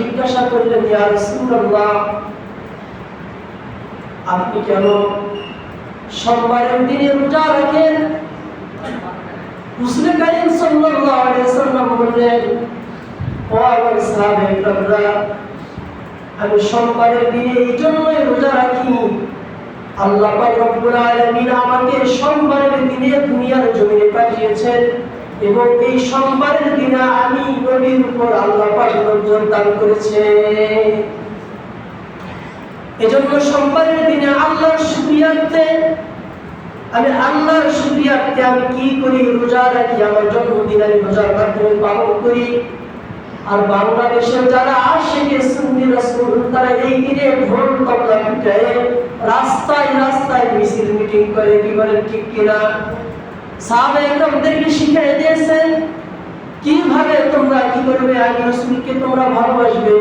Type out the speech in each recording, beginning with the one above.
জিজ্ঞাসা করলেন, ইয়া রাসূলুল্লাহ, আপনি কেন সোমবারের দিনে রোজা রাখেন? সাল্লাল্লাহু আলাইহি বললেন, ও আমার আমি সোমবারের দিনে এই জন্যই রোজা রাখি। আল্লাহ পাক রব্বুল আলামিন আমাকে সোমবারের দিনে দুনিয়ার জমিনে পাঠিয়েছেন এবং এই সোমবারের দিনে আমি নবীর উপর আল্লাহ দান করেছে। এজন্য সোমবারের দিনে আল্লাহর শুকরিয়াতে, আমি আল্লাহর শুকরিয়াতে আমি কি করি? রোজা রাখি, আমার জন্মদিন আমি রোজার মাধ্যমে পালন করি। আর বাংলাদেশের যারা আশেকে সুন্নি তারা এই দিনে ঢোল তবলা পিটায় রাস্তায় রাস্তায় মিছিল মিটিং করে, কি বলেন ঠিক কিনা? সাহাবা একদমদেরকে শিখিয়ে দিয়েছেন কীভাবে তোমরা কি করবে? আগে রসুলকে তোমরা ভালোবাসবে।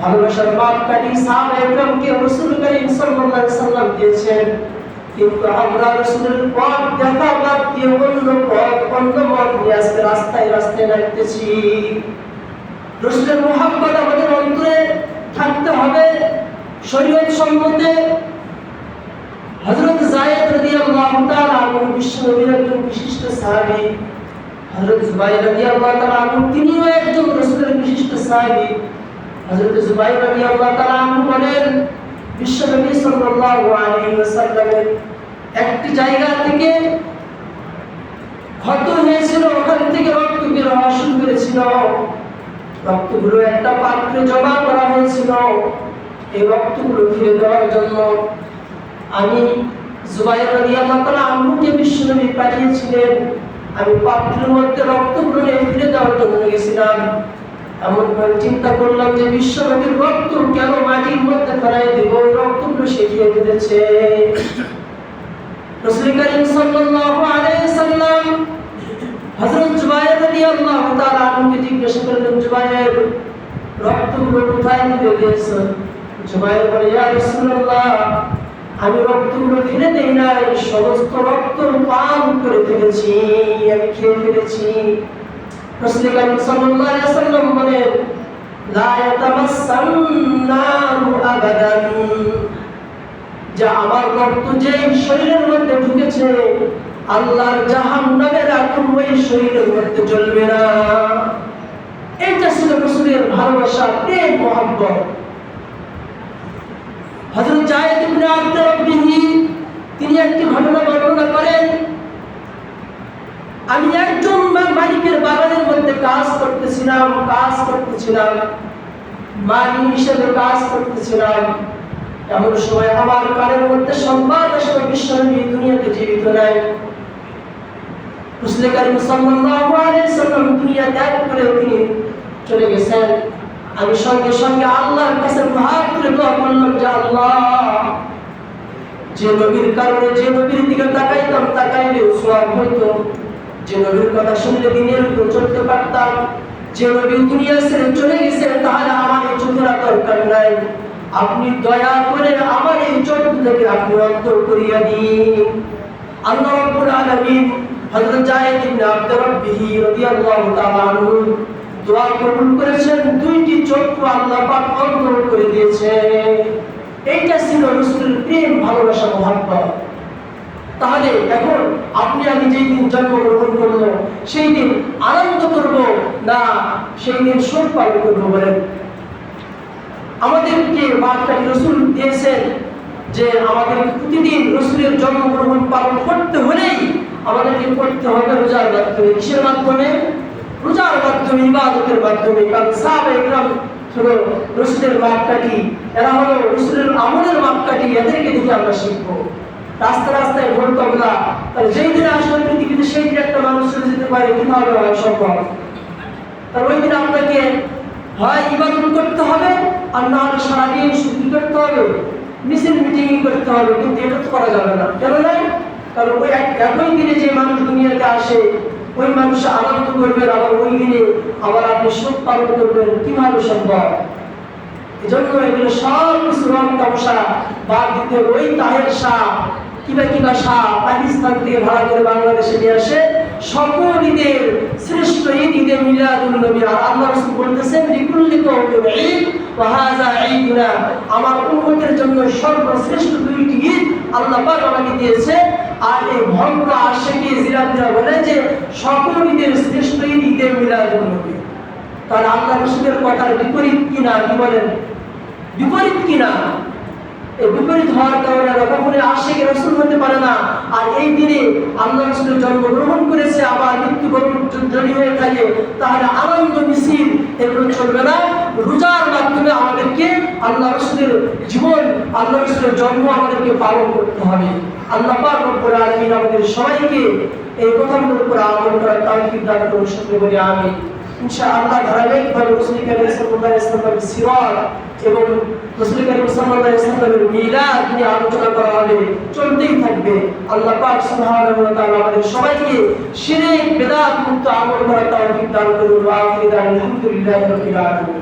ভালোবাসার মাপ কাটি সাহাবা একদমকে রসুল করিম সাল্লাল্লাহু আলাইহি সাল্লাম দিয়েছেন। কিন্তু আমরা রসুলের পথ দেখা বাদ দিয়ে অন্য পথ, অন্য মত নিয়ে আজকে রাস্তায় রাস্তায় লাগতেছি রসুলের মোহাম্মদ আমাদের অন্তরে থাকতে হবে। শরীয়ত সম্বন্ধে হযরত যায়েদ রাদিয়াল্লাহু তাআলা বিশ্বনবীর একজন বিশিষ্ট সাহাবী। হযরত জুবাইর রাদিয়াল্লাহু তাআলা আনহু, তিনিও একজন রাসূলের বিশিষ্ট সাহাবী। হযরত জুবাইর রাদিয়াল্লাহু তাআলা আনহু বলেন বিশ্বনবী সাল্লাল্লাহু আলাইহি ওয়াসাল্লামের একটি জায়গা থেকে ক্ষত হয়েছিল, ওখান থেকে রক্ত বের শুরু করেছিল। রক্তগুলো একটা পাত্রে জমা করা হয়েছিল। এই রক্তগুলো ফিরে দেওয়ার জন্য আমি জুবাইর রাদিয়াল্লাহু তাআলা আম্মুকে বিশ্বনবী পাঠিয়েছিলেন। আমি পাত্রের মধ্যে রক্তগুলো নিয়ে ফিরে দেওয়ার জন্য গেছিলাম। এমন করে চিন্তা করলাম যে বিশ্বনবীর রক্ত কেন মাটির মধ্যে ফেলাই দেব? ওই রক্তগুলো সে খেয়ে ফেলেছে রাসূল করিম সাল্লাল্লাহু আলাইহি সাল্লাম হযরত রাদিয়াল্লাহু তাআলা আনহুকে জিজ্ঞাসা করলেন, জুবাইর, রক্তগুলো কোথায় ফেলে দিয়েছ জুবাইর বলে, ইয়া রাসূলুল্লাহ আমি রক্তগুলো ফেলে দেই নাই, সমস্ত রক্ত পান করে ফেলেছি, আমি খেয়ে ফেলেছি। যা শরীরের মধ্যে ঢুকেছে, আল্লাহর শরীরের মধ্যে না। ভালোবাসা, প্রেম, মহব্বত হযরত জায়েদ ইবনে আব্দুর রাব্বিহি তিনি একটি ঘটনা বর্ণনা করেন, আমি একজন মালিকের বাগানের মধ্যে কাজ করতেছিলাম কাজ করতেছিলাম মালিক হিসেবে কাজ করতেছিলাম। এমন সময় আমার কানের মধ্যে সংবাদ আসলে, বিশ্বনবী দুনিয়াতে জীবিত নাই। রসুল করিম দুনিয়া ত্যাগ করে তিনি চলে গেছেন। আমি সঙ্গে সঙ্গে আল্লাহর কাছে দোয়া করলাম যে আল্লাহ যে নবীর কারণে যে নবীর দিকে তাকাইতাম তাকাইলে সওয়াব হইতো। যে নবীর কথা শুনলে দিনের উপর চলতে পারতাম। যে নবী দুনিয়া ছেড়ে চলে গেছে, তাহলে আমার এই চোখেরা দরকার নাই। আপনি দয়া করে আমার এই চোখ থেকে আপনি অন্তর করিয়া দিন। আল্লাহ আলামিন হযরত জায়েদ ইবনে রাব্বিহি রাদিয়াল্লাহু তাআলা আনহু দোয়া কবুল করেছেন। দুইটি আল্লাহ পাক অন্তর করে দিয়েছে এইটা ছিল রাসূলের প্রেম, ভালোবাসা, মহব্বত। তাহলে এখন আপনি আমি যেই দিন জন্মগ্রহণ করল সেই দিন আনন্দ করব না সেই দিন শোক পালন করব বলেন। আমাদেরকে বার্তাটি রসুল দিয়েছেন যে আমাদের প্রতিদিন রসুলের জন্মগ্রহণ পালন করতে হলেই আমাদেরকে করতে হবে রোজার মাধ্যমে, কিসের মাধ্যমে? রোজার মাধ্যমে, ইবাদতের মাধ্যমে। কারণ সাহাবা হলো রসুলের মাপকাঠি এরা হলো রসুলের আমলের মাপকাঠি এদেরকে দেখে আমরা শিখব। রাস্তা রাস্তায় ভোট তবলা। তাহলে যেই দিনে আসলে পৃথিবীতে, সেই দিনে একটা মানুষ চলে যেতে পারে। কীভাবে সম্ভব। তার ওই দিন আপনাকে হয় ইবাদত করতে হবে, আর না হলে সারাদিন শুধু করতে হবে? মিছিল মিটিং করতে হবে। কিন্তু এটা তো করা যাবে না। কেন নাই কারণ ওই এক- একই দিনে যে মানুষ দুনিয়াতে আসে ওই মানুষ আনন্দ করবেন আবার ওই দিনে আবার আপনি শোক পালন করবেন। কীভাবে সম্ভব? এজন্য এগুলো সব কিছু রং তামসা দিতে ওই তাহের শাহ কিবা কিবা শাহ পাকিস্তান থেকে ভাড়া করে বাংলাদেশে নিয়ে আসে। সকল ঈদের শ্রেষ্ঠ ঈদ ঈদে মিলাদুন নবী। আর আল্লাহ রাসূল বলতেছেন আমার উম্মতের জন্য সর্বশ্রেষ্ঠ দুইটি ঈদ আল্লাহ পাক আমাকে দিয়েছে। আর এই ভঙ্গ আশেকি জিরাতরা বলে যে, সকল ঈদের শ্রেষ্ঠ ঈদ ঈদে মিলাদুন নবী। তাহলে আল্লাহ রসুলের কথার বিপরীত কিনা, কি বলেন? বিপরীত কিনা? এই বিপরীত হওয়ার কারণে কখনোই আশেখ রসুল হতে পারে না। আর এই দিনে আল্লাহ রসুলের জন্মগ্রহণ করেছে, আবার মৃত্যুবরণ যদি হয়ে থাকে। তাহলে আনন্দ মিছিল, এগুলো চলবে না। রোজার রসুলের জীবন, আল্লাহ রসুলের জন্ম আমাদেরকে পালন করতে হবে। আল্লাহ পাক রব্বুল আলামিন আমাদের সবাইকে এই কথাগুলোর উপর আমল করার তাওফিক দান করুন সত্যি বলি আমি ইনশাআল্লাহ ধারাবাহিকভাবে রসুল করিম সাল্লাল্লাহু আলাইহি ওয়াসাল্লামের সিরাত এবং রসুল করিম সাল্লাল্লাহু আলাইহি ওয়াসাল্লামের মিলাদ নিয়ে আলোচনা করা হবে, চলতেই থাকবে। আল্লাহ পাক সুবহানাহু ওয়া তাআলা আমাদের সবাইকে শিরক বিদআত মুক্ত আমল করার তৌফিক দান করুন। ওয়া আখিরু আলহামদুলিল্লাহি রাব্বিল আলামিন।